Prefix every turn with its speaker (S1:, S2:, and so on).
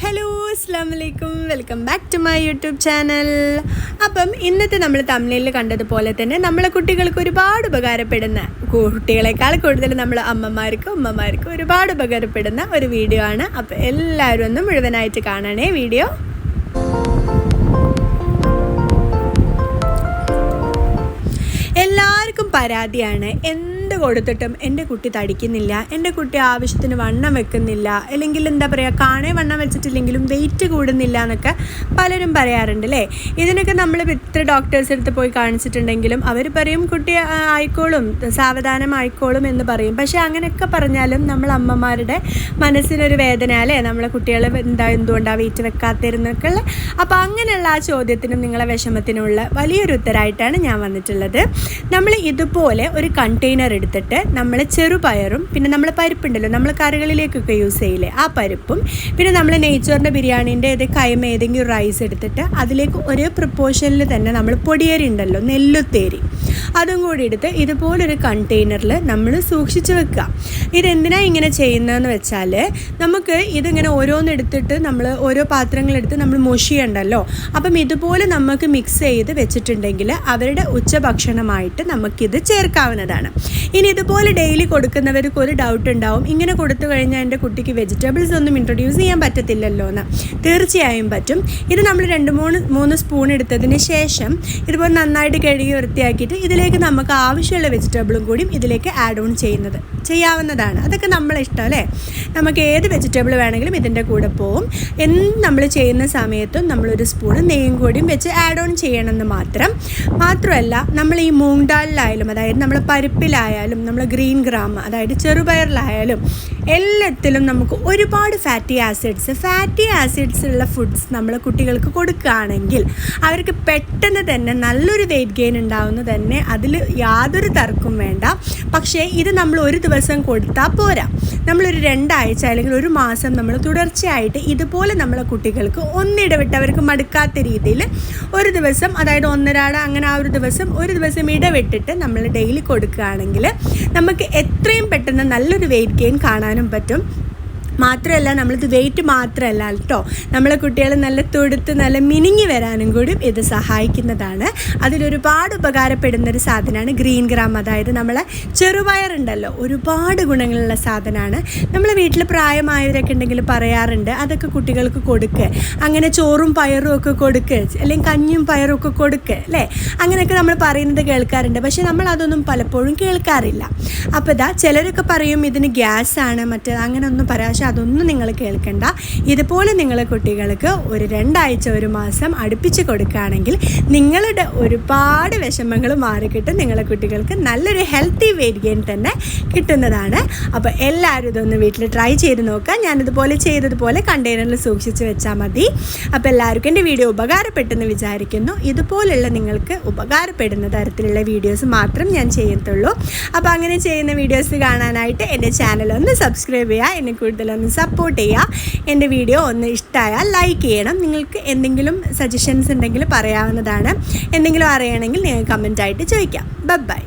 S1: Hello അസ്സാം വലൈക്കും welcome back to my YouTube channel അപ്പം ഇന്നത്തെ നമ്മൾ തമിഴിൽ കണ്ടതുപോലെ തന്നെ നമ്മളെ കുട്ടികൾക്ക് ഒരുപാട് ഉപകാരപ്പെടുന്ന കുട്ടികളെക്കാൾ കൂടുതൽ നമ്മൾ അമ്മമാർക്കും ഉമ്മമാർക്കും ഒരുപാട് ഉപകാരപ്പെടുന്ന ഒരു വീഡിയോ ആണ്. അപ്പോൾ എല്ലാവരും ഒന്ന് മുഴുവനായിട്ട് കാണണേ വീഡിയോ എല്ലാവർക്കും പരാതിയാണ്. എന്ത് കൊടുത്തിട്ടും എന്റെ കുട്ടി തടിക്കുന്നില്ല എന്റെ കുട്ടി ആവശ്യത്തിന് വണ്ണം വെക്കുന്നില്ല അല്ലെങ്കിൽ എന്താ പറയുക കാണേ വണ്ണം വെച്ചിട്ടില്ലെങ്കിലും വെയിറ്റ് കൂടുന്നില്ല എന്നൊക്കെ പലരും പറയാറുണ്ട് അല്ലേ? ഇതിനൊക്കെ നമ്മൾ ഇത്ര ഡോക്ടേഴ്സ് അടുത്ത് പോയി കാണിച്ചിട്ടുണ്ടെങ്കിലും അവർ പറയും കുട്ടി ആയിക്കോളും സാവധാനം ആയിക്കോളും എന്ന് പറയും. പക്ഷേ അങ്ങനെയൊക്കെ പറഞ്ഞാലും നമ്മൾ അമ്മമാരുടെ മനസ്സിനൊരു വേദന അല്ലേ? നമ്മളെ കുട്ടികളെ എന്താ എന്തുകൊണ്ടാണ് വെയിറ്റ് വെക്കാത്തിരുന്നൊക്കെ ഉള്ള അപ്പോൾ അങ്ങനെയുള്ള ആ ചോദ്യത്തിനും നിങ്ങളെ വിഷമത്തിനുള്ള വലിയൊരു ഉത്തരമായിട്ടാണ് ഞാൻ വന്നിട്ടുള്ളത്. നമ്മൾ ഇതുപോലെ ഒരു കണ്ടെയ്നർ എടുത്തിട്ട് നമ്മൾ ചെറുപയറും പിന്നെ നമ്മൾ പരിപ്പുണ്ടല്ലോ നമ്മൾ കറികളിലേക്കൊക്കെ യൂസ് ചെയ്യില്ലേ ആ പരിപ്പും പിന്നെ നമ്മൾ നെയ്ച്ചോറിന്റെ ബിരിയാണീന്റെ ഇത് കൈമ ഏതെങ്കിലും റൈസ് എടുത്തിട്ട് അതിലേക്ക് ഒരേ പ്രപ്പോർഷനിൽ തന്നെ നമ്മൾ പൊടിയരി ഉണ്ടല്ലോ നെല്ലുത്തേരി അതും കൂടി എടുത്ത് ഇതുപോലൊരു കണ്ടെയ്നറിൽ നമ്മൾ സൂക്ഷിച്ചു വെക്കുക. ഇതെന്തിനാണ് ഇങ്ങനെ ചെയ്യുന്നതെന്ന് വെച്ചാൽ നമുക്ക് ഇതിങ്ങനെ ഓരോന്നെടുത്തിട്ട് നമ്മൾ ഓരോ പാത്രങ്ങളെടുത്ത് നമ്മൾ മുഷിയുണ്ടല്ലോ അപ്പം ഇതുപോലെ നമുക്ക് മിക്സ് ചെയ്ത് വെച്ചിട്ടുണ്ടെങ്കിൽ അവരുടെ ഉച്ചഭക്ഷണമായിട്ട് നമുക്കിത് ചേർക്കാവുന്നതാണ്. ഇനി ഇതുപോലെ ഡെയിലി കൊടുക്കുന്നവർക്ക് ഒരു ഡൗട്ട് ഉണ്ടാവും. ഇങ്ങനെ കൊടുത്തു കഴിഞ്ഞാൽ എന്റെ കുട്ടിക്ക് വെജിറ്റബിൾസ് ഒന്നും ഇൻട്രൊഡ്യൂസ് ചെയ്യാൻ പറ്റത്തില്ലല്ലോ എന്ന് തീർച്ചയായും പറ്റും. ഇത് നമ്മൾ രണ്ട് മൂന്ന് മൂന്ന് സ്പൂൺ എടുത്തതിന് ശേഷം ഇതുപോലെ നന്നായിട്ട് കഴുകി വൃത്തിയാക്കിയിട്ട് ഇതിലേക്ക് നമുക്ക് ആവശ്യമുള്ള വെജിറ്റബിളും കൂടിയും ഇതിലേക്ക് ആഡ് ഓൺ ചെയ്യുന്നത്. ചെയ്യാവുന്നതാണ്. അതൊക്കെ നമ്മളെ ഇഷ്ടം അല്ലേ? നമുക്ക് ഏത് വെജിറ്റബിൾ വേണമെങ്കിലും ഇതിന്റെ കൂടെ പോവും. എന്ത് നമ്മൾ ചെയ്യുന്ന സമയത്തും നമ്മളൊരു സ്പൂൺ നെയ്യും കൂടിയും വെച്ച് ആഡ് ഓൺ ചെയ്യണമെന്ന് മാത്രം. മാത്രമല്ല നമ്മൾ ഈ മൂങ് ദാലിലായാലും അതായത് നമ്മൾ പരിപ്പിലായാലും നമ്മൾ ഗ്രീൻ ഗ്രാമ അതായത് ചെറുപയറിലായാലും എല്ലാത്തിലും നമുക്ക് ഒരുപാട് ഫാറ്റി ആസിഡ്സ് ഫാറ്റി ആസിഡ്സ് ഉള്ള ഫുഡ്സ് നമ്മൾ കുട്ടികൾക്ക് കൊടുക്കുകയാണെങ്കിൽ അവർക്ക് പെട്ടെന്ന് തന്നെ നല്ലൊരു വെയിറ്റ് ഗെയിൻ ഉണ്ടാവുന്ന തന്നെ അതിൽ യാതൊരു തർക്കവും വേണ്ട. പക്ഷേ ഇത് നമ്മൾ ഒരു ദിവസം കൊടുത്താൽ പോരാ. നമ്മളൊരു രണ്ടാഴ്ച അല്ലെങ്കിൽ ഒരു മാസം നമ്മൾ തുടർച്ചയായിട്ട് ഇതുപോലെ നമ്മളെ കുട്ടികൾക്ക് ഒന്നിടവിട്ട് അവർക്ക് മടുക്കാത്ത രീതിയിൽ ഒരു ദിവസം അതായത് ഒന്നരാട അങ്ങനെ ആ ഒരു ദിവസം ഒരു ദിവസം ഇടവിട്ടിട്ട് നമ്മൾ ഡെയിലി കൊടുക്കുകയാണെങ്കിൽ നമുക്ക് എത്രയും പെട്ടെന്ന് നല്ലൊരു വെയിറ്റ് ഗെയിൻ കാണാനും പറ്റും. മാത്രമല്ല നമ്മളിത് വെയിറ്റ് മാത്രമല്ല കേട്ടോ. നമ്മളെ കുട്ടികൾ നല്ല തൊടുത്ത് നല്ല മിനിങ്ങി വരാനും കൂടി ഇത് സഹായിക്കുന്നതാണ്. അതിലൊരുപാട് ഉപകാരപ്പെടുന്ന ഒരു സാധനമാണ് ഗ്രീൻ ഗ്രാം. അതായത് നമ്മളെ ചെറുപയറുണ്ടല്ലോ ഒരുപാട് ഗുണങ്ങളുള്ള സാധനമാണ്. നമ്മളെ വീട്ടിൽ പ്രായമായവരൊക്കെ ഉണ്ടെങ്കിൽ പറയാറുണ്ട് അതൊക്കെ കുട്ടികൾക്ക് കൊടുക്കുക അങ്ങനെ ചോറും പയറും ഒക്കെ കൊടുക്കുക അല്ലെങ്കിൽ കഞ്ഞും പയറും ഒക്കെ കൊടുക്കുക അല്ലേ? അങ്ങനെയൊക്കെ നമ്മൾ പറയുന്നത് കേൾക്കാറുണ്ട്. പക്ഷെ നമ്മൾ അതൊന്നും പലപ്പോഴും കേൾക്കാറില്ല. അപ്പോൾ ഇതാ ചിലരൊക്കെ പറയും ഇതിന് ഗ്യാസാണ് മറ്റേ അങ്ങനെ ഒന്നും പറയാം. പക്ഷെ അതൊന്നും നിങ്ങൾ കേൾക്കണ്ട. ഇതുപോലെ നിങ്ങൾ കുട്ടികൾക്ക് ഒരു രണ്ടാഴ്ച ഒരു മാസം അടുപ്പിച്ച് കൊടുക്കുകയാണെങ്കിൽ നിങ്ങളുടെ ഒരുപാട് വിഷമങ്ങൾ മാറിക്കിട്ടും. നിങ്ങളെ കുട്ടികൾക്ക് നല്ലൊരു ഹെൽത്തി വെയിറ്റ് ഗെയിൻ തന്നെ കിട്ടുന്നതാണ്. അപ്പോൾ എല്ലാവരും ഇതൊന്ന് വീട്ടിൽ ട്രൈ ചെയ്ത് നോക്കുക. ഞാനിതുപോലെ ചെയ്തതുപോലെ കണ്ടെയ്നറിൽ സൂക്ഷിച്ച് വെച്ചാൽ മതി. അപ്പോൾ എല്ലാവർക്കും എന്റെ വീഡിയോ ഉപകാരപ്പെട്ടെന്ന് വിചാരിക്കുന്നു. ഇതുപോലുള്ള നിങ്ങൾക്ക് ഉപകാരപ്പെടുന്ന തരത്തിലുള്ള വീഡിയോസ് മാത്രം ഞാൻ ചെയ്യത്തുള്ളൂ. അപ്പോൾ അങ്ങനെ ചെയ്യുന്ന വീഡിയോസ് കാണാനായിട്ട് എന്റെ ചാനൽ ഒന്ന് സബ്സ്ക്രൈബ് ചെയ്യുക. എന്നെ കൂടുതലൊന്ന് സപ്പോർട്ട് ചെയ്യുക. എന്റെ വീഡിയോ ഒന്ന് ഇഷ്ടമായാൽ ലൈക്ക് ചെയ്യണം. നിങ്ങൾക്ക് എന്തെങ്കിലും സജഷൻസ് ഉണ്ടെങ്കിൽ പറയാവുന്നതാണ്. എന്തെങ്കിലും അറിയണമെങ്കിൽ നിങ്ങൾ കമന്റായിട്ട് ചോദിക്കാം. ബൈ